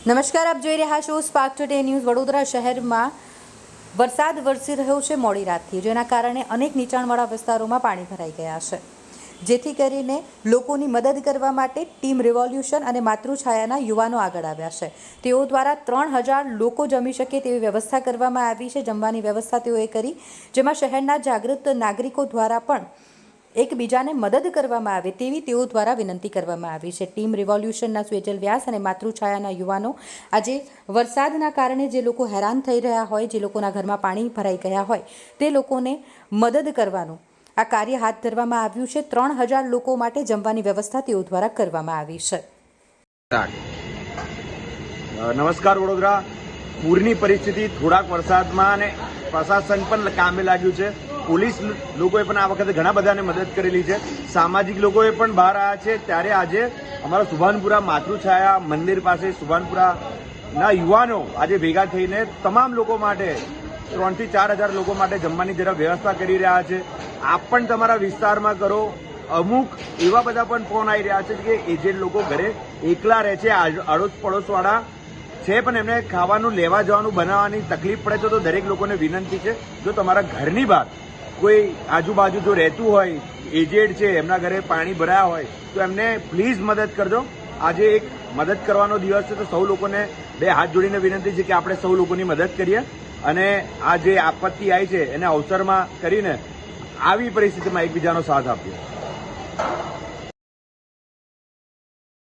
નમસ્કાર, આપ જોઈ રહ્યા છો સ્પાર્ક ટુડે ન્યૂઝ વડોદરા શહેરમાં વરસાદ વરસી રહ્યો છે મોડી રાતથી, જેના કારણે અનેક નીચાણવાળા વિસ્તારોમાં પાણી ભરાઈ ગયા છે. જેથી કરીને લોકોની મદદ કરવા માટે ટીમ રિવોલ્યુશન અને માતૃછાયાના યુવાનો આગળ આવ્યા છે. તેઓ દ્વારા ત્રણ હજાર લોકો જમી શકે તેવી વ્યવસ્થા કરવામાં આવી છે. જમવાની વ્યવસ્થા તેઓએ કરી, જેમાં શહેરના જાગૃત નાગરિકો દ્વારા પણ એકબીજાને મદદ કરવામાં આવે તેવી તેઓ દ્વારા વિનંતી કરવામાં આવી છે. ટીમ રિવોલ્યુશનના સ્વેજલ વ્યાસ અને માતૃછાયાના યુવાનો આજે વરસાદના કારણે જે લોકો હેરાન થઈ રહ્યા હોય, જે લોકોના ઘરમાં પાણી ભરાઈ ગયા હોય, તે લોકોને મદદ કરવાનું આ કાર્ય હાથ ધરવામાં આવ્યું છે. ત્રણ હજાર લોકો માટે જમવાની વ્યવસ્થા તેઓ દ્વારા કરવામાં આવી છે. નમસ્કાર વડોદરા. પૂરની પરિસ્થિતિ, થોડાક વરસાદમાં અને પ્રશાસન પણ કામે લાગ્યું છે. પોલીસ લોકોએ પણ આ વખતે ઘણા બધાને મદદ કરેલી છે. સામાજિક લોકોએ પણ બહાર આવ્યા છે. ત્યારે આજે અમારા સુભાનપુરા માતૃછાયા મંદિર પાસે સુભાનપુરાના યુવાનો આજે ભેગા થઈને તમામ લોકો માટે ત્રણથી ચાર હજાર લોકો માટે જમવાની જરા વ્યવસ્થા કરી રહ્યા છે. આપ પણ તમારા વિસ્તારમાં કરો. અમુક એવા બધા પણ ફોન આવી રહ્યા છે કે એજેડ લોકો ઘરે એકલા રહે છે. અડોશ પડોશવાળા છે પણ એમને ખાવાનું લેવા જવાનું બનાવવાની તકલીફ પડે છે તો દરેક લોકોને વિનંતી છે. જો તમારા ઘરની બહાર કોઈ આજુબાજુ જો રહેતું હોય એજેડ છે, એમના ઘરે પાણી ભરાયા હોય, તો એમને પ્લીઝ મદદ કરજો. આજે એક મદદ કરવાનો દિવસ છે, તો સૌ લોકોને બે હાથ જોડીને વિનંતી છે કે આપણે સૌ લોકોની મદદ કરીએ. અને આ જે આપત્તિ આવી છે, એને અવસરમાં કરીને આવી પરિસ્થિતિમાં એકબીજાનો સાથ આપીએ.